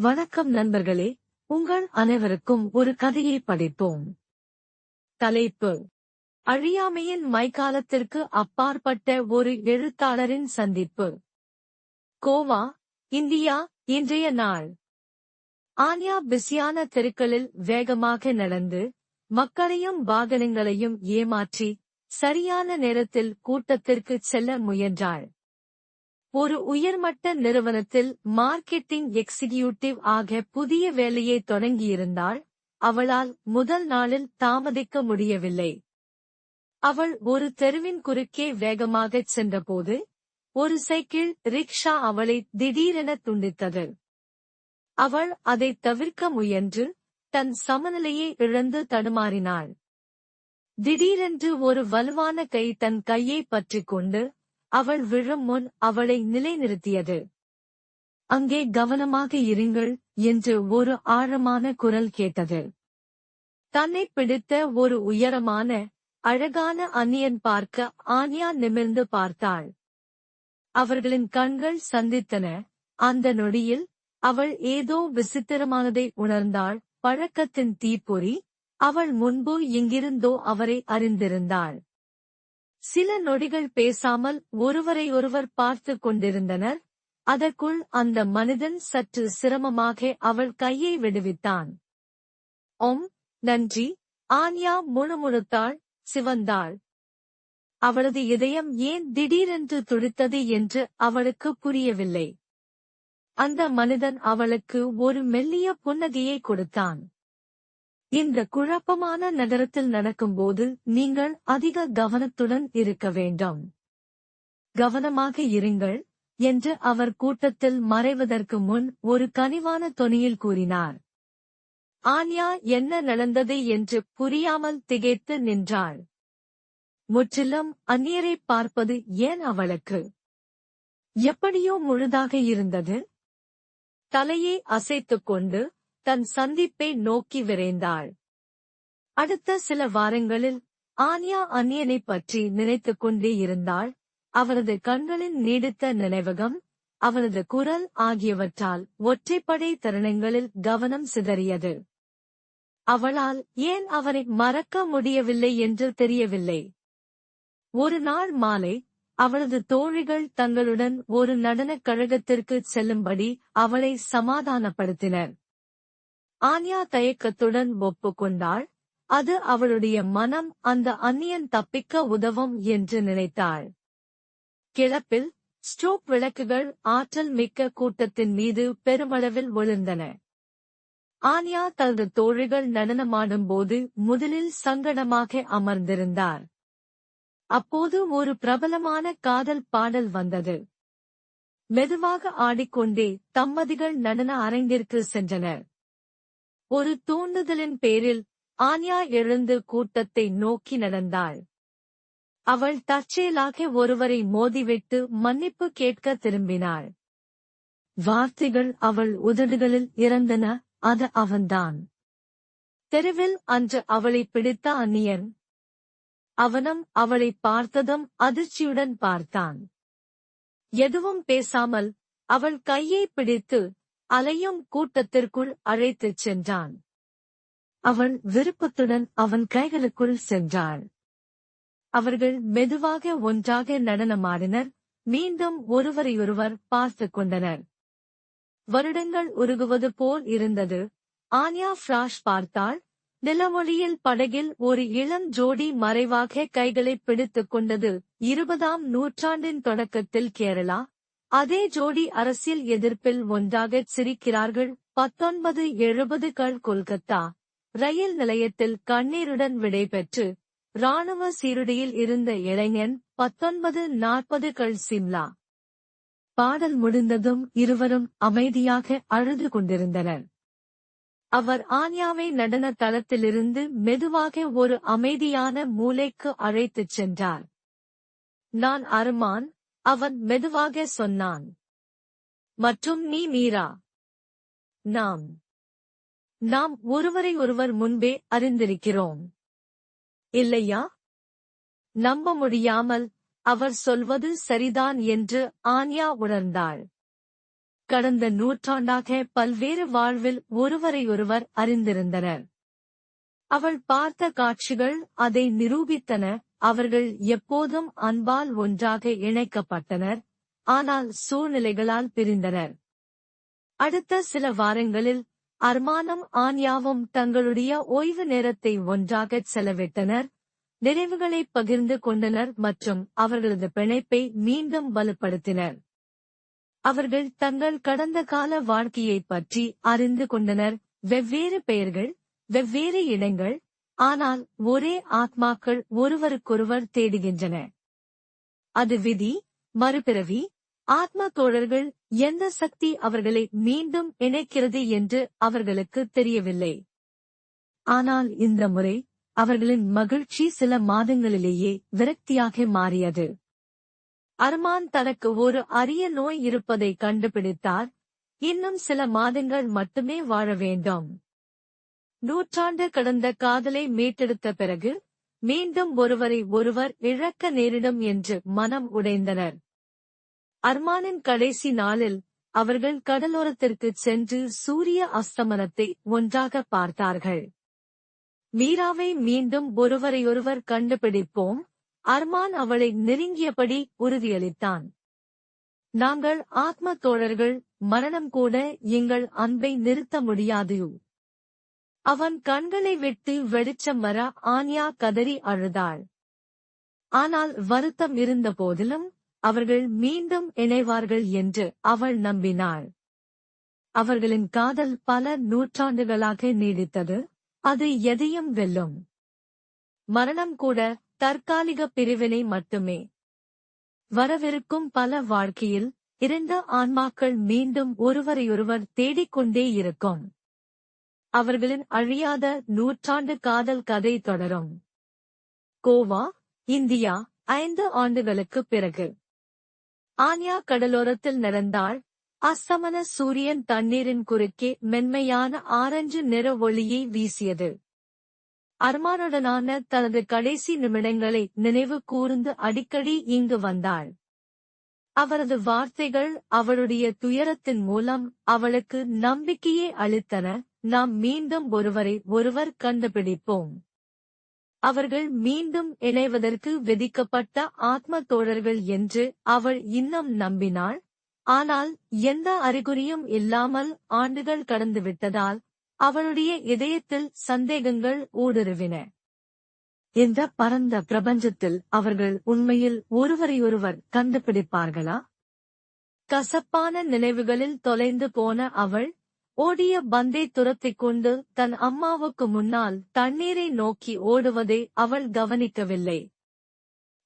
வணக்கம் நண்பர்களே உங்கள் அனைவருக்கும் ஒரு கதையை படிப்போம். தலைப்பு. அழியாமையின் மைக்காலத்திற்கு அப்பாற்பட்ட ஒரு எழுத்தாளரின் சந்திப்பு. கோவா இந்தியா இன்றைய நாள். ஆன்யா பிஸியான தெருக்களில் வேகமாக நடந்து மக்களையும் வாகனங்களையும் ஏமாற்றி சரியான நேரத்தில் கூட்டத்திற்கு செல்ல முயன்றாள். ஒரு உயர்மட்ட நிறுவனத்தில் மார்க்கெட்டிங் எக்ஸிகியூட்டிவ் ஆக புதிய வேலையை தொடங்கியிருந்தாள். அவளால் முதல் நாளில் தாமதிக்க முடியவில்லை. அவள் ஒரு தெருவின் குறுக்கே வேகமாகச் சென்றபோது ஒரு சைக்கிள் ரிக்ஷா அவளை திடீரென துண்டித்தது. அவள் அதை தவிர்க்க முயன்று தன் சமநிலையை இழந்து தடுமாறினாள். திடீரென்று ஒரு வலுவான கை தன் கையை பற்றிக் கொண்டு அவள் விழும் முன் அவளை நிலைநிறுத்தியது. அங்கே கவனமாக இருங்கள் என்று ஒரு ஆழமான குரல் கேட்டது. தன்னை பிடித்த ஒரு உயரமான அழகான அந்நியன் பார்க்க ஆன்யா நிமிர்ந்து பார்த்தாள். அவர்களின் கண்கள் சந்தித்தன. அந்த நொடியில் அவள் ஏதோ விசித்திரமானதை உணர்ந்தாள். பழக்கத்தின் தீப்பொறி அவள் முன்பு எங்கிருந்தோ அவரை அறிந்திருந்தாள். சில நொடிகள் பேசாமல் ஒருவரையொருவர் பார்த்து கொண்டிருந்தனர். அதற்குள் அந்த மனிதன் சற்று சிரமமாக அவள் கையை விடுவித்தான். ஓம் நன்றி. ஆன்யா முணுமுணுத்தாள் சிவந்தாள். அவளது இதயம் ஏன் திடீரென்று துடித்தது என்று அவளுக்கு புரியவில்லை. அந்த மனிதன் அவளுக்கு ஒரு மெல்லிய புன்னகையை கொடுத்தான். இந்த குழப்பமான நகரத்தில் நடக்கும்போது நீங்கள் அதிக கவனத்துடன் இருக்க வேண்டும். கவனமாக இருங்கள் என்று அவர் கூட்டத்தில் மறைவதற்கு முன் ஒரு கனிவான தொனியில் கூறினார். ஆன்யா என்ன நடந்தது என்று புரியாமல் திகைத்து நின்றாள். முற்றிலும் அந்நியரை பார்ப்பது ஏன் அவளுக்கு? எப்படியோ முழுதாக இருந்தது. தலையை அசைத்துக் கொண்டு தன் சந்திப்பை நோக்கி விரைந்தாள். அடுத்த சில வாரங்களில் ஆன்யா அந்நியனை பற்றி நினைத்துக் கொண்டே இருந்தாள். அவரது கண்களின் நீடித்த நினைவகம் அவரது குரல் ஆகியவற்றால் ஒற்றைப்படை தருணங்களில் கவனம் சிதறியது. அவளால் ஏன் அவரை மறக்க முடியவில்லை என்று தெரியவில்லை. ஒரு நாள் மாலை அவளது தோழிகள் தங்களுடன் ஒரு நடனக் கழகத்திற்கு செல்லும்படி அவளை சமாதானப்படுத்தினர். ஆன்யா தயக்கத்துடன் ஒப்புக்கொண்டாள். அது அவளுடைய மனம் அந்த அந்நியன் தப்பிக்க உதவும் என்று நினைத்தாள். கிளப்பில் ஸ்டோப் விளக்குகள் ஆற்றல் மிக்க கூட்டத்தின் மீது பெருமளவில் விழுந்தன ஆன்யா தனது தோழிகள் நடனமாடும்போது முதலில் சங்கடமாக அமர்ந்திருந்தார். அப்போது ஒரு பிரபலமான காதல் பாடல் வந்தது. மெதுவாக ஆடிக்கொண்டே தம்மதிகள் நடன அரங்கிற்கு சென்றனர். ஒரு தூண்டுதலின் பேரில் ஆன்யா எழுந்து கூட்டத்தை நோக்கி நடந்தாள். அவள் தற்செயலாக ஒருவரை மோதிவிட்டு மன்னிப்பு கேட்க திரும்பினாள். வார்த்தைகள் அவள் உதடுகளில் இறந்தன அது அவன்தான். தெருவில் அன்று அவளை பிடித்த அந்நியன். அவனும் அவளை பார்த்ததும் அதிர்ச்சியுடன் பார்த்தான். எதுவும் பேசாமல் அவள் கையை பிடித்து அலையும் கூட்டத்திற்குள் அழைத்துச் சென்றான். அவன் விருப்பத்துடன் அவன் கைகளுக்குள் சென்றாள். அவர்கள் மெதுவாக ஒன்றாக நடனமாடினர். மீண்டும் ஒருவரையொருவர் பார்த்து கொண்டனர். வருடங்கள் உருகுவது போல் இருந்தது. ஆன்யா ஃபிராஷ் பார்த்தாள். நிலமொழியில் படகில் ஒரு இளம் ஜோடி மறைவாக கைகளை பிடித்துக் கொண்டது. இருபதாம் நூற்றாண்டின் தொடக்கத்தில் கேரளா அதே ஜோடி அரசியல் எதிர்ப்பில் ஒன்றாக சிரிக்கிறார்கள். பத்தொன்பது எழுபதுகள் கொல்கத்தா. ரயில் நிலையத்தில் கண்ணீருடன் விடைபெற்று ராணுவ சீருடையில் இருந்த இளைஞன் பத்தொன்பது நாற்பதுகள் சிம்லா. பாடல் முடிந்ததும் இருவரும் அமைதியாக அழுது கொண்டிருந்தனர். அவர் ஆன்யாவை நடன தளத்திலிருந்து மெதுவாக ஒரு அமைதியான மூலைக்கு அழைத்துச் சென்றார். நான் அருமான் அவன் மெதுவாக சொன்னான். மற்றும் நீ மீரா. நாம். நாம் ஒருவரை ஒருவர் முன்பே அறிந்திருக்கிறோம். இல்லையா? நம்ப முடியாமல் அவர் சொல்வது சரிதான் என்று ஆன்யா உணர்ந்தாள். கடந்த நூற்றாண்டாக பல்வேறு வாழ்வில் ஒருவரையொருவர் அறிந்திருந்தனர். அவள் பார்த்த காட்சிகள் அதை நிரூபித்தன. அவர்கள் எப்போதும் அன்பால் ஒன்றாக இணைக்கப்பட்டனர் ஆனால் சூழ்நிலைகளால் பிரிந்தனர். அடுத்த சில வாரங்களில் அர்மானம் ஆன்யாவும் தங்களுடைய ஓய்வு நேரத்தை ஒன்றாகச் செலவிட்டனர் நினைவுகளை பகிர்ந்து கொண்டனர் மற்றும் அவர்களது பிணைப்பை மீண்டும் வலுப்படுத்தினர். அவர்கள் தங்கள் கடந்த கால வாழ்க்கையைப் பற்றி அறிந்து கொண்டனர். வெவ்வேறு பெயர்கள் வெவ்வேறு இடங்கள் ஆனால் ஒரே ஆத்மாக்கள் ஒருவருக்கொருவர் தேடுகின்றன. அது விதி மறுபிறவி ஆத்ம தோழர்கள் எந்த சக்தி அவர்களை மீண்டும் இணைக்கிறது என்று அவர்களுக்கு தெரியவில்லை. ஆனால் இந்த முறை அவர்களின் மகிழ்ச்சி சில மாதங்களிலேயே விரக்தியாக மாறியது. அர்மான் தனக்கு ஒரு அரிய நோய் இருப்பதை கண்டுபிடித்தார். இன்னும் சில மாதங்கள் மட்டுமே வாழ வேண்டும். நூற்றாண்டு கடந்த காதலை மீட்டெடுத்த பிறகு மீண்டும் ஒருவரை ஒருவர் இழக்க நேரிடும் என்று மனம் உடைந்தனர். அர்மானின் கடைசி நாளில் அவர்கள் கடலோரத்திற்குச் சென்று சூரிய அஸ்தமனத்தை ஒன்றாக பார்த்தார்கள். மீராவை மீண்டும் ஒருவரையொருவர் கண்டுபிடிப்போம் அர்மான் அவளை நெருங்கியபடி உறுதியளித்தான். நாங்கள் ஆத்ம தோழர்கள் மரணம் கூட எங்கள் அன்பை நிறுத்த முடியாது. அவன் கண்களை விட்டு வெளிச்சம் வர ஆன்யா கதறி அழுதாள். ஆனால் வருத்தம் இருந்த போதிலும் அவர்கள் மீண்டும் இணைவார்கள் என்று அவள் நம்பினாள். அவர்களின் காதல் பல நூற்றாண்டுகளாக நீடித்தது அது எதையும் வெல்லும். மரணம் கூட தற்காலிக பிரிவினை மட்டுமே. வரவிருக்கும் பல வாழ்க்கையில் இரண்டு ஆன்மாக்கள் மீண்டும் ஒருவரையொருவர் தேடிக்கொண்டே இருக்கும். அவர்களின் அழியாத நூற்றாண்டு காதல் கதை தொடரும். கோவா இந்தியா ஐந்து ஆண்டுகளுக்கு பிறகு. ஆன்யா கடலோரத்தில் நடந்தாள் அஸ்தமன சூரியன் தண்ணீரின் குறுக்கே மென்மையான ஆரஞ்சு நிற ஒளியை வீசியது. அர்மானுடனான தனது கடைசி நிமிடங்களை நினைவு கூர்ந்து அடிக்கடி இங்கு வந்தாள். அவரது வார்த்தைகள் அவளுடைய துயரத்தின் மூலம் அவளுக்கு நம்பிக்கையை அளித்தன. நாம் மீண்டும் ஒருவரை ஒருவர் கண்டுபிடிப்போம். அவர்கள் மீண்டும் இணைவதற்கு விதிக்கப்பட்ட ஆத்ம தோழர்கள் என்று அவள் இன்னும் நம்பினாள். ஆனால் எந்த அறிகுறியும் இல்லாமல் ஆண்டுகள் கடந்துவிட்டதால் அவளுடைய இதயத்தில் சந்தேகங்கள் ஊடுருவின. இந்த பரந்த பிரபஞ்சத்தில் அவர்கள் உண்மையில் ஒருவரையொருவர் கண்டுபிடிப்பார்களா? கசப்பான நினைவுகளில் தொலைந்து போன அவள் ஓடிய பந்தை துரத்திக் கொண்டு தன் அம்மாவுக்கு முன்னால் தண்ணீரை நோக்கி ஓடுவதை அவள் கவனிக்கவில்லை.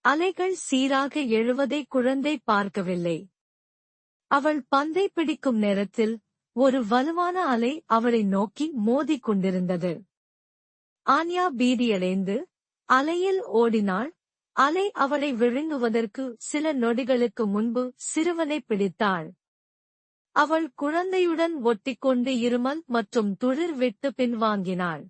அலைகள் சீராக எழுவதை குழந்தை பார்க்கவில்லை. அவள் பந்தை பிடிக்கும் நேரத்தில் ஒரு வலுவான அலை அவளை நோக்கி மோதிக் கொண்டிருந்தது. ஆன்யா பீதியடைந்து அலையில் ஓடினாள். அலை அவளை விழுங்குவதற்கு சில நொடிகளுக்கு முன்பு சிறுவனை பிடித்தாள். அவள் குழந்தையுடன் ஒட்டிக்கொண்டு இருமல் மற்றும் துளிர் விட்டு பின்வாங்கினாள்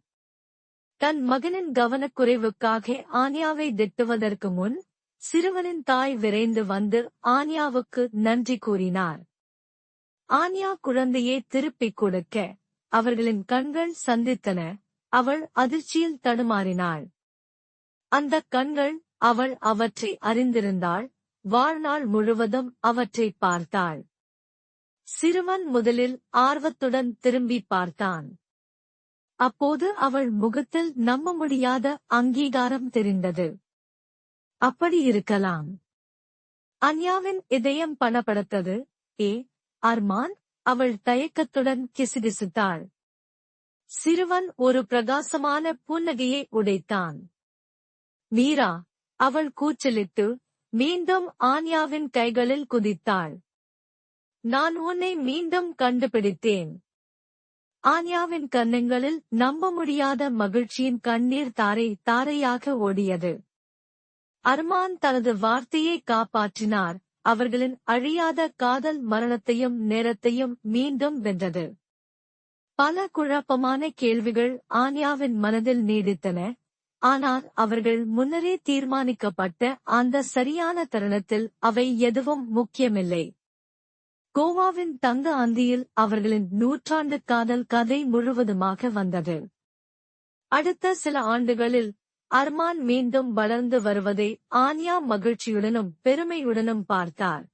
தன் மகனின் கவனக்குறைவுக்காக ஆன்யாவை திட்டுவதற்கு முன் சிறுவனின் தாய் விரைந்து வந்து ஆன்யாவுக்கு நன்றி கூறினார். ஆன்யா குழந்தையை திருப்பிக் கொடுக்க அவர்களின் கண்கள் சந்தித்தன அவள் அதிர்ச்சியில் தடுமாறினாள். அந்த கண்கள் அவள் அவற்றை அறிந்திருந்தாள் வாழ்நாள் முழுவதும் அவற்றை பார்த்தாள். சிறுவன் முதலில் ஆர்வத்துடன் திரும்பி பார்த்தான். அப்போது அவள் முகத்தில் நம்ப முடியாத அங்கீகாரம் தெரிந்தது. அப்படி இருக்கலாம். அன்யாவின் இதயம் பணப்படுத்தது. ஏ அர்மான்? அவள் தயக்கத்துடன் கிசுகிசுத்தாள். சிறுவன் ஒரு பிரகாசமான புன்னகையை உடைத்தான். மீரா அவள் கூச்சலிட்டு மீண்டும் ஆன்யாவின் கைகளில் குதித்தாள். நான் உன்னை மீண்டும் கண்டுபிடித்தேன். ஆன்யாவின் கன்னங்களில் நம்ப முடியாத மகிழ்ச்சியின் கண்ணீர் தாரை தாரையாக ஓடியது. அர்மான் தனது வார்த்தையை காப்பாற்றினார். அவர்களின் அழியாத காதல் மரணத்தையும் நேரத்தையும் மீண்டும் வென்றது. பல குழப்பமான கேள்விகள் ஆன்யாவின் மனதில் நீடித்தன. ஆனால் அவர்கள் முன்னரே தீர்மானிக்கப்பட்ட அந்த சரியான தருணத்தில் அவை எதுவும் முக்கியமில்லை. கோவாவின் தங்க அந்தியில் அவர்களின் நூற்றாண்டு காதல் கதை முழுவதுமாக வந்தது. அடுத்த சில ஆண்டுகளில் அர்மான் மீண்டும் வளர்ந்து வருவதை ஆன்யா மகிழ்ச்சியுடனும் பெருமையுடனும் பார்த்தார்.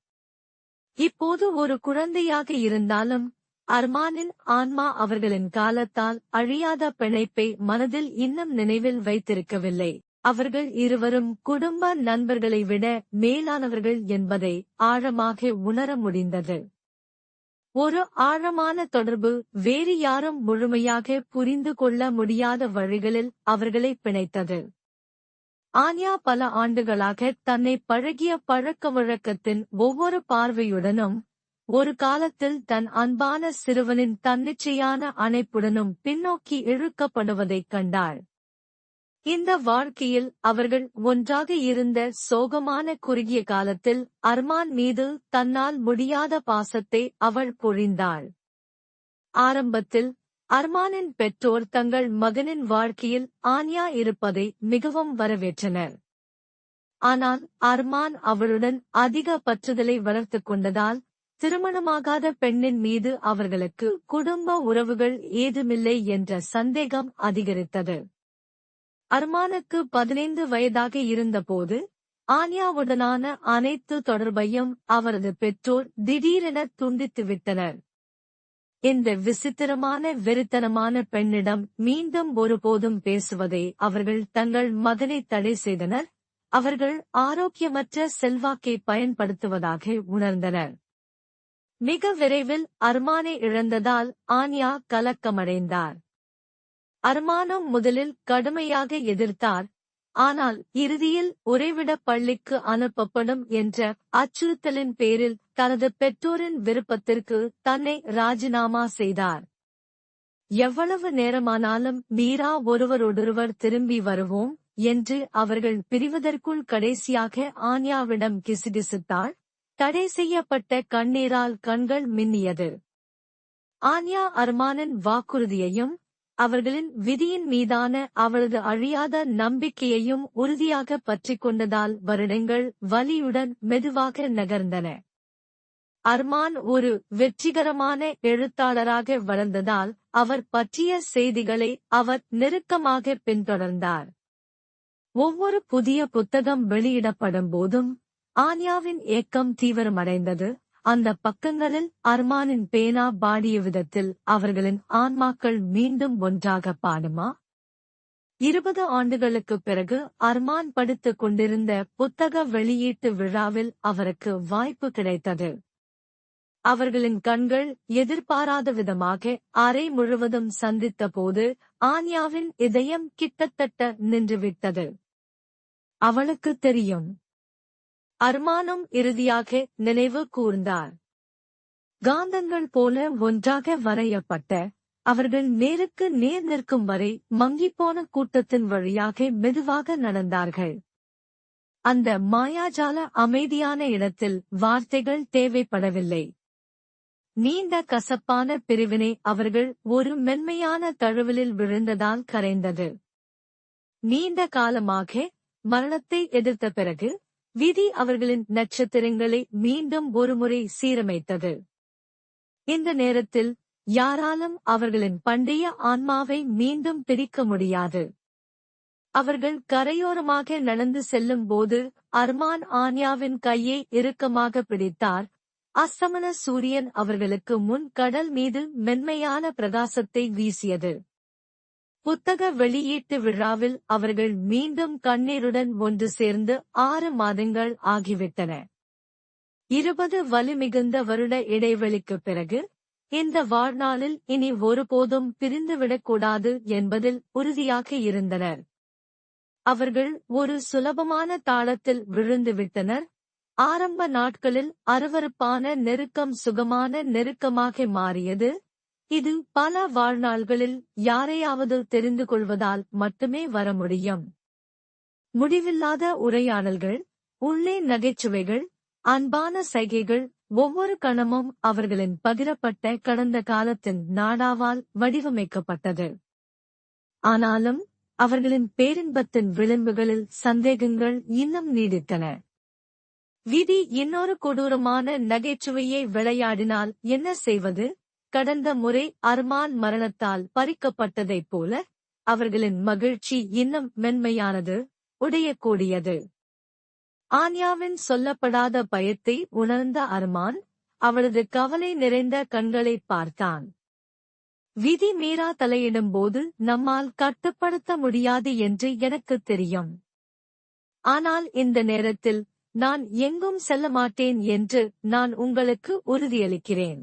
இப்போது ஒரு குழந்தையாக இருந்தாலும் அர்மானின் ஆன்மா அவர்களின் காலத்தால் அழியாத பிணைப்பை மனதில் இன்னும் நினைவில் வைத்திருக்கவில்லை. அவர்கள் இருவரும் குடும்ப நண்பர்களை விட மேலானவர்கள் என்பதை ஆழமாக உணர முடிந்தது. ஒரு ஆழமான தொடர்பு வேறு யாரும் முழுமையாக புரிந்து கொள்ள முடியாத வழிகளில் அவர்களை பிணைத்தது. ஆன்யா பல ஆண்டுகளாக தன்னை பழகிய பழக்க வழக்கத்தின் ஒவ்வொரு பார்வையுடனும் ஒரு காலத்தில் தன் அன்பான சிறுவனின் தன்னிச்சையான அணைப்புடனும் பின்னோக்கி இழுக்கப்படுவதைக் கண்டாள். இந்த வாழ்க்கையில் அவர்கள் ஒன்றாக இருந்த சோகமான குறுகிய காலத்தில் அர்மான் மீது தன்னால் முடியாத பாசத்தை அவள் பொழிந்தாள். ஆரம்பத்தில் அர்மானின் பெற்றோர் தங்கள் மகனின் வாழ்க்கையில் ஆன்யா இருப்பதை மிகவும் வரவேற்றனர். ஆனால் அர்மான் அவளுடன் அதிக பற்றுதலை வளர்த்துக் கொண்டதால் திருமணமாகாத பெண்ணின் மீது அவர்களுக்கு குடும்ப உறவுகள் ஏதுமில்லை என்ற சந்தேகம் அதிகரித்தது. அர்மானுக்கு பதினைந்து வயதாக இருந்தபோது ஆன்யாவுடனான அனைத்து தொடர்பையும் அவரது பெற்றோர் திடீரென துண்டித்துவிட்டனர் இந்த விசித்திரமான வெறித்தனமான பெண்ணிடம் மீண்டும் ஒருபோதும் பேசுவதை அவர்கள் தங்கள் மகனை தடை செய்தனர். அவர்கள் ஆரோக்கியமற்ற செல்வாக்கை பயன்படுத்துவதாக உணர்ந்தனர். மிக விரைவில் அர்மானை இழந்ததால் ஆன்யா கலக்கமடைந்தார். அர்மானம் முதலில் கடுமையாக எதிர்த்தார். ஆனால் இறுதியில் உறைவிட பள்ளிக்கு அனுப்பப்படும் என்ற அச்சுறுத்தலின் பேரில் தனது பெற்றோரின் விருப்பத்திற்கு தன்னை ராஜினாமா செய்தார். எவ்வளவு நேரமானாலும் மீரா ஒருவரோடொருவர் திரும்பி வருவோம் என்று அவர்கள் பிரிவதற்குள் கடைசியாக ஆன்யாவிடம் கிசுகிசுத்தாள் தடை செய்யப்பட்ட கண்ணீரால் கண்கள் மின்னியது. ஆன்யா அர்மானின் வாக்குறுதியையும் அவர்களின் விதியின் மீதான அவளது அழியாத நம்பிக்கையையும் உறுதியாக பற்றிக் கொண்டதால் வருடங்கள் வலியுடன் மெதுவாக நகர்ந்தன. அர்மான் ஒரு வெற்றிகரமான எழுத்தாளராக வளர்ந்ததால் அவர் பற்றிய செய்திகளை அவர் நெருக்கமாக பின்தொடர்ந்தார். ஒவ்வொரு புதிய புத்தகம் வெளியிடப்படும் போதும் ஆன்யாவின் ஏக்கம் தீவிரமடைந்தது. அந்த பக்கங்களில் அர்மானின் பேனா பாடிய விதத்தில் அவர்களின் ஆன்மாக்கள் மீண்டும் ஒன்றாக பாடுமா? இருபது ஆண்டுகளுக்குப் பிறகு அர்மான் படித்துக் கொண்டிருந்த புத்தக வெளியீட்டு விழாவில் அவருக்கு வாய்ப்பு கிடைத்தது. அவர்களின் கண்கள் எதிர்பாராத விதமாக அறை முழுவதும் சந்தித்த போது ஆன்யாவின் இதயம் கிட்டத்தட்ட நின்றுவிட்டது. அவளுக்கு தெரியும். அர்மானும் இறுதியாக நினைவு கூர்ந்தார். காந்தங்கள் போல ஒன்றாக வரையப்பட்ட அவர்கள் நேருக்கு நேர் நிற்கும் வரை மங்கிப்போன கூட்டத்தின் வழியாக மெதுவாக நடந்தார்கள். அந்த மாயாஜால அமைதியான இடத்தில் வார்த்தைகள் தேவைப்படவில்லை. நீண்ட கசப்பான பிரிவினை அவர்கள் ஒரு மென்மையான தழுவலில் விழுந்ததால் கரைந்தது. நீண்ட காலமாக மரணத்தை எதிர்த்த பிறகு விதி அவர்களின் நட்சத்திரங்களை மீண்டும் ஒருமுறை சீரமைத்தது. இந்த நேரத்தில் யாராலும் அவர்களின் பண்டைய ஆன்மாவை மீண்டும் பிடிக்க முடியாது. அவர்கள் கரையோரமாக நடந்து செல்லும் போது அர்மான் ஆன்யாவின் கையை இறுக்கமாக பிடித்தார். அஸ்தமன சூரியன் அவர்களுக்கு முன் கடல் மீது மென்மையான பிரகாசத்தை வீசியது. புத்தக வெளியீட்டு விழாவில் அவர்கள் மீண்டும் கண்ணீருடன் ஒன்று சேர்ந்து ஆறு மாதங்கள் ஆகிவிட்டன. இருபது வலிமிகுந்த வருட இடைவெளிக்குப் பிறகு இந்த வாழ்நாளில் இனி ஒருபோதும் பிரிந்துவிடக்கூடாது என்பதில் உறுதியாக இருந்தனர். அவர்கள் ஒரு சுலபமான தாளத்தில் விழுந்துவிட்டனர் ஆரம்ப நாட்களில் அருவருப்பான நெருக்கம் சுகமான நெருக்கமாக மாறியது. இது பல வாழ்நாள்களில் யாரையாவது தெரிந்து கொள்வதால் மட்டுமே வர முடியும். முடிவில்லாத உரையாடல்கள் உள்ளே நகைச்சுவைகள் அன்பான சைகைகள் ஒவ்வொரு கணமும் அவர்களின் பகிரப்பட்ட கடந்த காலத்தின் நாடாவால் வடிவமைக்கப்பட்டது. ஆனாலும் அவர்களின் பேரின்பத்தின் விளிம்புகளில் சந்தேகங்கள் இன்னும் நீடித்தன. விதி இன்னொரு கொடூரமான நகைச்சுவையை விளையாடினால் என்ன செய்வது? கடந்த முறை அர்மான் மரணத்தால் பறிக்கப்பட்டதைப் போல அவர்களின் மகிழ்ச்சி இன்னும் மென்மையானது உடையக்கூடியது. ஆன்யாவின் சொல்லப்படாத பயத்தை உணர்ந்த அர்மான் அவளது கவலை நிறைந்த கண்களை பார்த்தான். விதி மீறா தலையிடும்போது நம்மால் கட்டுப்படுத்த முடியாது என்று எனக்கு தெரியும். ஆனால் இந்த நேரத்தில் நான் எங்கும் செல்ல மாட்டேன் என்று நான் உங்களுக்கு உறுதியளிக்கிறேன்.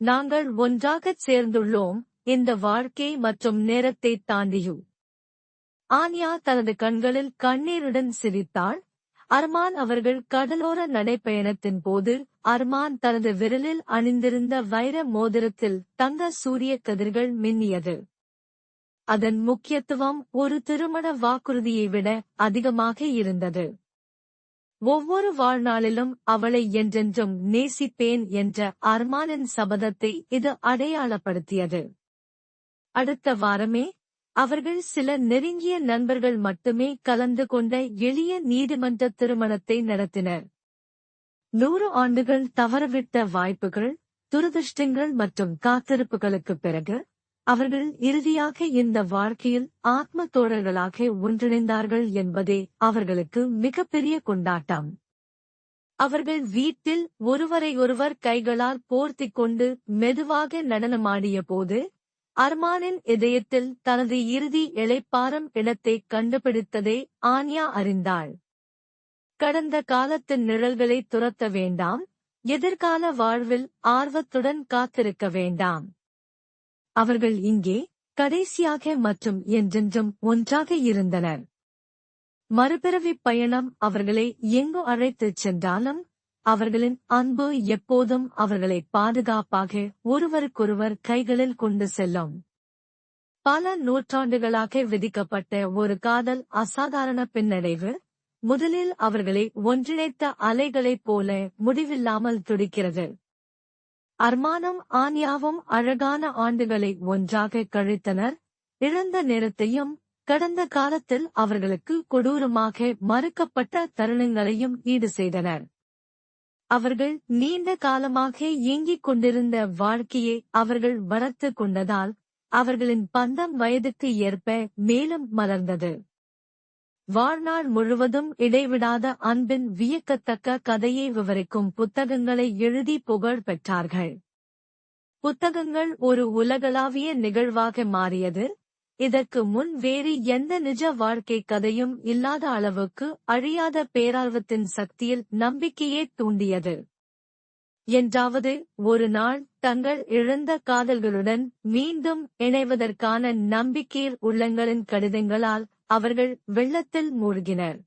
நாங்கள் ஒன்றாகச் சேர்ந்துள்ளோம் இந்த வாழ்க்கை மற்றும் நேரத்தை தாண்டியும் ஆன்யா தனது கண்களில் கண்ணீருடன் சிரித்தாள். அர்மான் அவர்கள் கடலோர நடைப்பயணத்தின் போது அர்மான் தனது விரலில் அணிந்திருந்த வைர மோதிரத்தில் தங்க சூரிய கதிர்கள் மின்னியது. அதன் முக்கியத்துவம் ஒரு திருமண வாக்குறுதியை விட அதிகமாக இருந்தது. ஒவ்வொரு வாழ்நாளிலும் அவளை என்றென்றும் நேசிப்பேன் என்ற அர்மானின் சபதத்தை இது அடையாளப்படுத்தியது. அடுத்த வாரமே அவர்கள் சில நெருங்கிய நண்பர்கள் மட்டுமே கலந்து கொண்ட எளிய நீதிமன்ற திருமணத்தை நடத்தினர். நூறு ஆண்டுகள் தவறவிட்ட வாய்ப்புகள் துரதிருஷ்டங்கள் மற்றும் காத்திருப்புகளுக்குப் பிறகு அவர்கள் இறுதியாக இந்த வாழ்க்கையில் ஆத்ம தோழர்களாக ஒன்றிணைந்தார்கள் என்பதே அவர்களுக்கு மிகப்பெரிய கொண்டாட்டம். அவர்கள் வீட்டில் ஒருவரையொருவர் கைகளால் போர்த்திக் கொண்டு மெதுவாக நடனமாடிய போது அர்மானின் இதயத்தில் தனது இறுதி இளைப்பாறும் இடத்தை கண்டுபிடித்ததை ஆன்யா அறிந்தாள். கடந்த காலத்தின் நிழல்களை துரத்த வேண்டாம் எதிர்கால வாழ்வில் ஆர்வத்துடன் காத்திருக்க வேண்டாம். அவர்கள் இங்கே கடைசியாக மற்றும் என்றென்றும் ஒன்றாக இருந்தனர். மறுபிறவிப் பயணம் அவர்களை எங்கு அழைத்துச் சென்றாலும் அவர்களின் அன்பு எப்போதும் அவர்களை பாதுகாப்பாக ஒருவருக்கொருவர் கைகளில் கொண்டு செல்லும். பல நூற்றாண்டுகளாக விதிக்கப்பட்ட ஒரு காதல் அசாதாரண பின்னடைவு முதலில் அவர்களை ஒன்றிணைத்த அலைகளைப் போல முடிவில்லாமல் துடிக்கிறது. அர்மானும் ஆன்யாவும் அழகான ஆண்டுகளை ஒன்றாக கழித்தனர். இழந்த நேரத்தையும் கடந்த காலத்தில் அவர்களுக்கு கொடூரமாக மறுக்கப்பட்ட தருணங்களையும் ஈடு செய்தனர். அவர்கள் நீண்ட காலமாக இயங்கிக் கொண்டிருந்த வாழ்க்கையை அவர்கள் வளர்த்து கொண்டதால் அவர்களின் பந்தம் வயதுக்கு ஏற்ப மேலும் மலர்ந்தது. வாழ்நாள் முழுவதும் இடைவிடாத அன்பின் வியக்கத்தக்க கதையை விவரிக்கும் புத்தகங்களை எழுதி புகழ் பெற்றார்கள். புத்தகங்கள் ஒரு உலகளாவிய நிகழ்வாக மாறியது. இதற்கு முன் வேறு எந்த நிஜ வாழ்க்கை கதையும் இல்லாத அளவுக்கு அழியாத பேரார்வத்தின் சக்தியில் நம்பிக்கையே தூண்டியது. என்றாவது ஒரு நாள் தங்கள் இழந்த காதல்களுடன் மீண்டும் இணைவதற்கான நம்பிக்கையில் உள்ளங்களின் கடிதங்களால் அவர்கள் வெள்ளத்தில் மூழ்கினர்.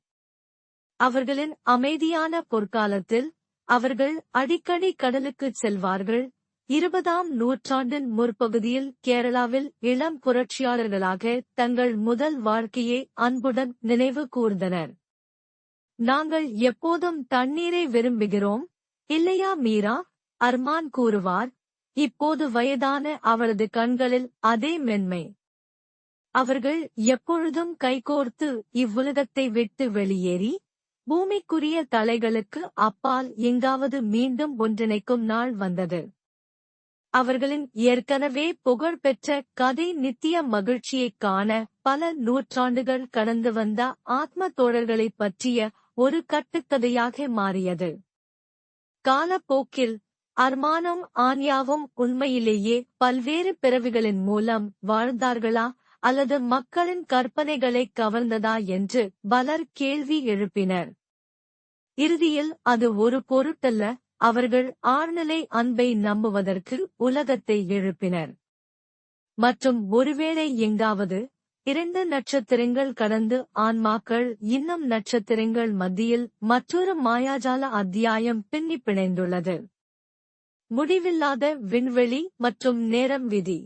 அவர்களின் அமைதியான பொற்காலத்தில் அவர்கள் அடிக்கடி கடலுக்குச் செல்வார்கள். இருபதாம் நூற்றாண்டின் முற்பகுதியில் கேரளாவில் இளம் புரட்சியாளர்களாக தங்கள் முதல் வாழ்க்கையை அன்புடன் நினைவு கூர்ந்தனர். நாங்கள் எப்போதும் தண்ணீரை விரும்புகிறோம் இல்லையா மீரா? அர்மான் கூறுவார். இப்போது வயதான அவளது கண்களில் அதே மென்மை. அவர்கள் எப்பொழுதும் கைகோர்த்து இவ்வுலகத்தை விட்டு வெளியேறி பூமிக்குரிய தலைகளுக்கு அப்பால் எங்காவது மீண்டும் ஒன்றிணைக்கும் நாள் வந்தது. அவர்களின் ஏற்கனவே புகழ்பெற்ற கதை நித்திய மகிழ்ச்சியைக் காண பல நூற்றாண்டுகள் கடந்து வந்த ஆத்ம தோழர்களைப் பற்றிய ஒரு கட்டுக்கதையாக மாறியது. காலப்போக்கில் அர்மானும் ஆன்யாவும் உண்மையிலேயே பல்வேறு பிறவிகளின் மூலம் வாழ்ந்தார்களா? அல்லது மக்களின் கற்பனைகளை கவர்ந்ததா என்று பலர் கேள்வி எழுப்பினர். இறுதியில் அது ஒரு பொருட்டல்ல அவர்கள் ஆழ்நிலை அன்பை நம்புவதற்கு உலகத்தை எழுப்பினர். மற்றும் ஒருவேளை எங்காவது இரண்டு நட்சத்திரங்கள் கடந்து ஆன்மாக்கள் இன்னும் நட்சத்திரங்கள் மத்தியில் மற்றொரு மாயாஜால அத்தியாயம் பின்னி பிணைந்துள்ளது முடிவில்லாத விண்வெளி மற்றும் நேரம் விதி.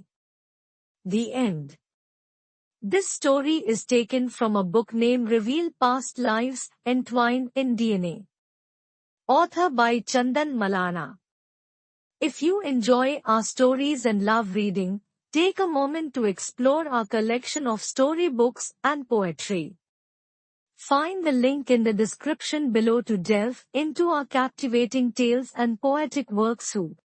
The end This story is taken from a book named Reveal Past Lives Entwined in DNA. Author by Chandan Malana. If you enjoy our stories and love reading, take a moment to explore our collection of storybooks and poetry. Find the link in the description below to delve into our captivating tales and poetic works.